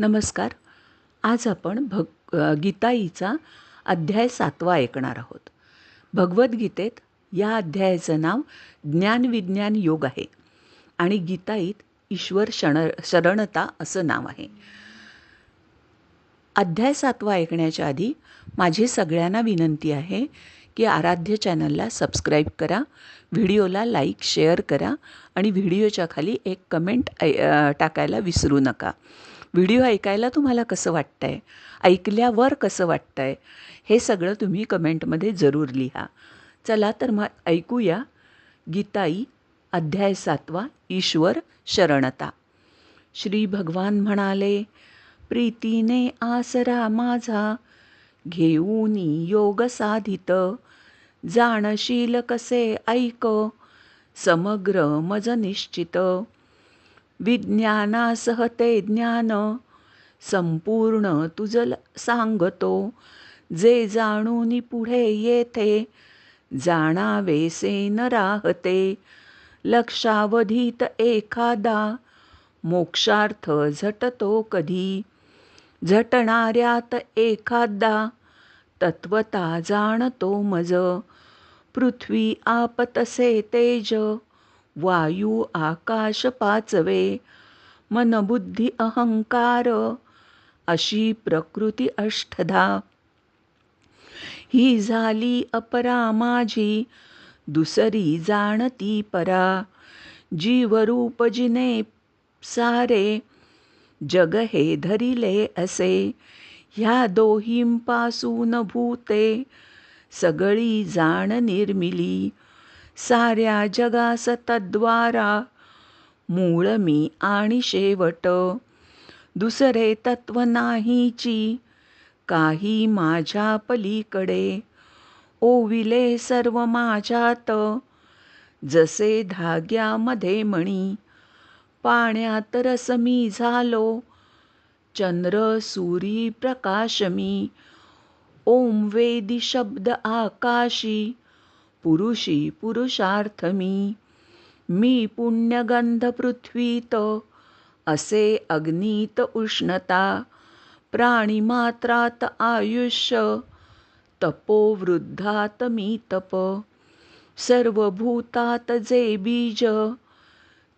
नमस्कार. आज आपण भग गीताईचा अध्याय सातवा ऐकणार आहोत. भगवद्गीतेत या अध्यायाचं नाव ज्ञानविज्ञान योग आहे आणि गीताईत ईश्वर शण शरणता असं नाव आहे. अध्याय सातवा ऐकण्याच्या आधी माझी सगळ्यांना विनंती आहे की आराध्य चॅनलला सबस्क्राईब करा व्हिडिओला लाईक शेअर करा आणि व्हिडिओच्या खाली एक कमेंट टाकायला विसरू नका. व्हिडिओ ऐकायला तुम्हाला कसं वाटतं आहे ऐकल्यावर कसं वाटतं आहे हे सगळं तुम्ही कमेंटमध्ये जरूर लिहा. चला तर मग ऐकूया गीताई अध्याय सातवा ईश्वर शरणता. श्री भगवान म्हणाले प्रीतीने आसरा माझा घेऊन योग साधित. जाणशील कसे ऐक समग्र मज निश्चित. विज्ञानासह ते ज्ञान संपूर्ण तुझं सांगतो. जे जाणून पुढे येथे जाणावेसे न राहते. लक्षावधीत एखादा मोक्षार्थ झटतो कधी. झटणाऱ्यात एखादा तत्वता जाणतो मज. पृथ्वी आपतसे तेज वायू आकाश पाचवे मनबुद्धी अहंकार अशी प्रकृती अष्टधा. ही झाली अपरा माझी दुसरी जाणती परा. जीवरूप जिने सारे जग हे धरिले असे. ह्या दोहींपासून भूते सगळी जाण निर्मिली. साऱ्या जगास तद्वारा. मूळ मी आणि शेवट. दुसरे तत्व नाहीची काही माझ्या पलीकडे. ओविले सर्व माझ्यात. जसे धाग्यामध्ये मणी पाण्यात रस मी झालो. चंद्र सूरी प्रकाश मी. ओम वेदी शब्द आकाशी पुरुषी पुरुषार्थ मी मी पुण्यगंध पृथ्वीत असे अग्नीत उष्णता. प्राणीमात्रात आयुष्य तपोवृद्धात मी तप. सर्व भूतात जे बीज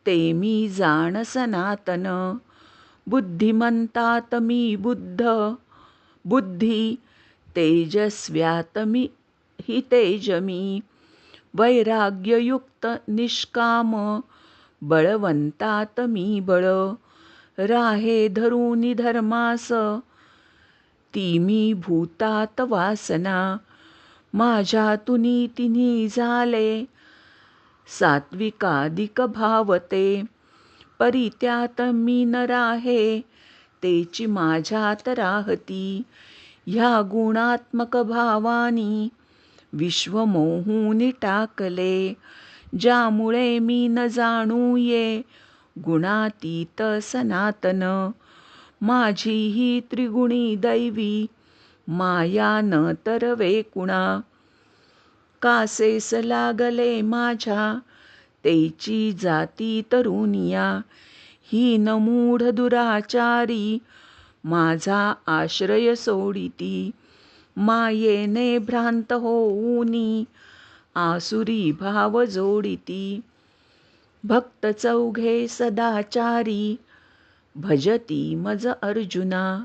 ते मी जाण सनातन. बुद्धिमंतात मी बुद्ध बुद्धी तेजस्व्यात मी हि तेज मी. वैराग्ययुक्त निष्काम बळवंतात मी बळ. राहे धरुनी धर्मास ती मी भूतात वासना. माझ्या तुनी तिन्ही झाले सात्विकाधिक भावते. परित्यात मी न राहे तेची माझ्यात राहती. ह्या गुणात्मक भावानी विश्वमोहून टाकले ज्यामुळे मी न जाणू ये. गुणातीत सनातन माझी ही त्रिगुणी दैवी माया न तरवे कुणा कासेस लागले माझ्या तेची जाती तरुनिया ही मूढ दुराचारी माझा आश्रय सोडिती. मायेने भ्रांत होऊनी आसुरी भाव जोडिती. भक्त चौघे सदाचारी भजती मज अर्जुना.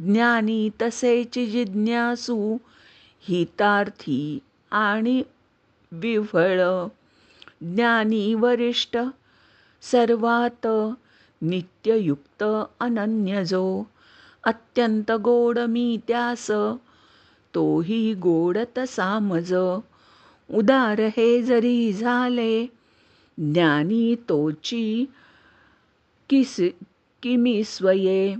ज्ञानी तसेच जिज्ञासू हितार्थी आणि विव्हळ. ज्ञानी वरिष्ठ सर्वात नित्ययुक्त अनन्य जो अत्यंत गोड मी त्यास तोही गोडत सामज उदार हे जरी झाले ज्ञानी तोची किस किमी स्वये.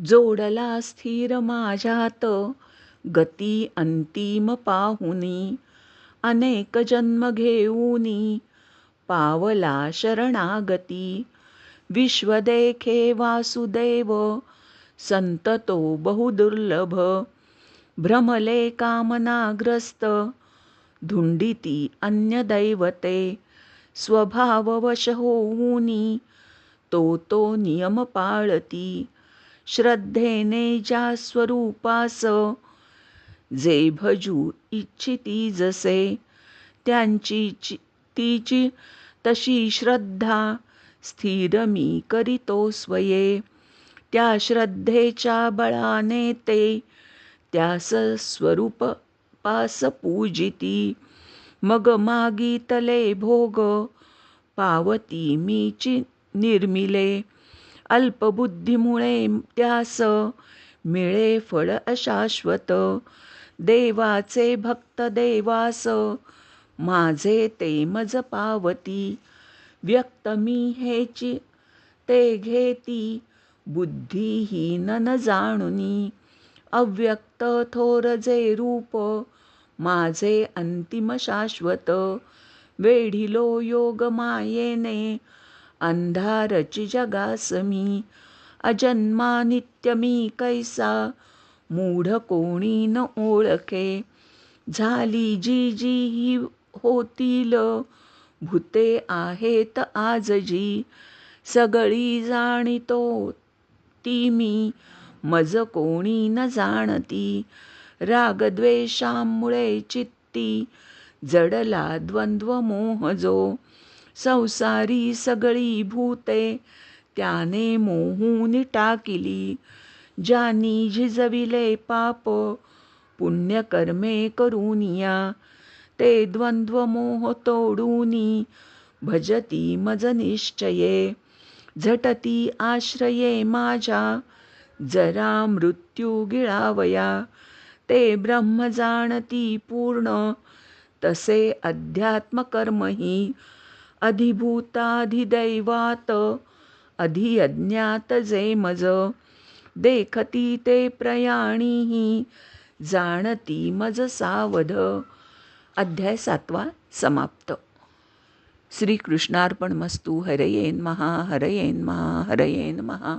जोडला स्थिर माझ्यात गती अंतिम पाहुनी. अनेक जन्म घेऊनी पावला शरणागती. विश्वदेखे वासुदेव संततो बहुदुर्लभ भ्रमले कामनाग्रस्त धुंडिती अन्य दैवते स्वभाववश होऊनी तो तो नियम पाळती श्रद्धेने ज्या स्वरूपास जे भजू इच्छिती जसे त्यांची चि- तिची तशी श्रद्धा स्थिर मी करीतो स्वये त्या श्रद्धेच्या बळाने ते त्यास स्वरूप पास पूजिती मग मागितले भोग पावती मीची निर्मिले. अल्पबुद्धीमुळे त्यास मिळे फळ अशाश्वत. देवाचे भक्त देवास माझे ते मज पावती. व्यक्त मी हेची ते घेती बुद्धिहीन न जाणुनी. अव्यक्त थोर जे रूप माझे अंतिम शाश्वत. वेढिलो योग मायेने अंधारची जगास मी. अजन्मा नित्य मी कैसा मूढ कोणी न ओळखे. झाली जी जी ही होतील भूते आहेत आज जी. सगळी जाणितो ती मी. मज कोणी न जाणती. रागद्वेषामुळे चित्ती. जडला द्वंद्व मोह जो. संसारी सगळी भूते. त्याने मोहून टाकिली. ज्यानी झिजविले पाप पुण्यकर्मे करूनिया. ते द्वंद्व मोह तोडूनी. भजती मज निश्चये. झटती आश्रये माझ्या. जरा मृत्यू गिळावया. ते ब्रह्म जाणती पूर्ण. तसे अध्यात्मकर्मही अधिभूताधिदैवात. अधियज्ञात जे मज. देखती ते प्रयाणीही. जाणती मज सावध. अध्याय सातवा समाप्त. श्रीकृष्णार्पण मस्तू हरयेन महा हरयेन महा हरयेन महा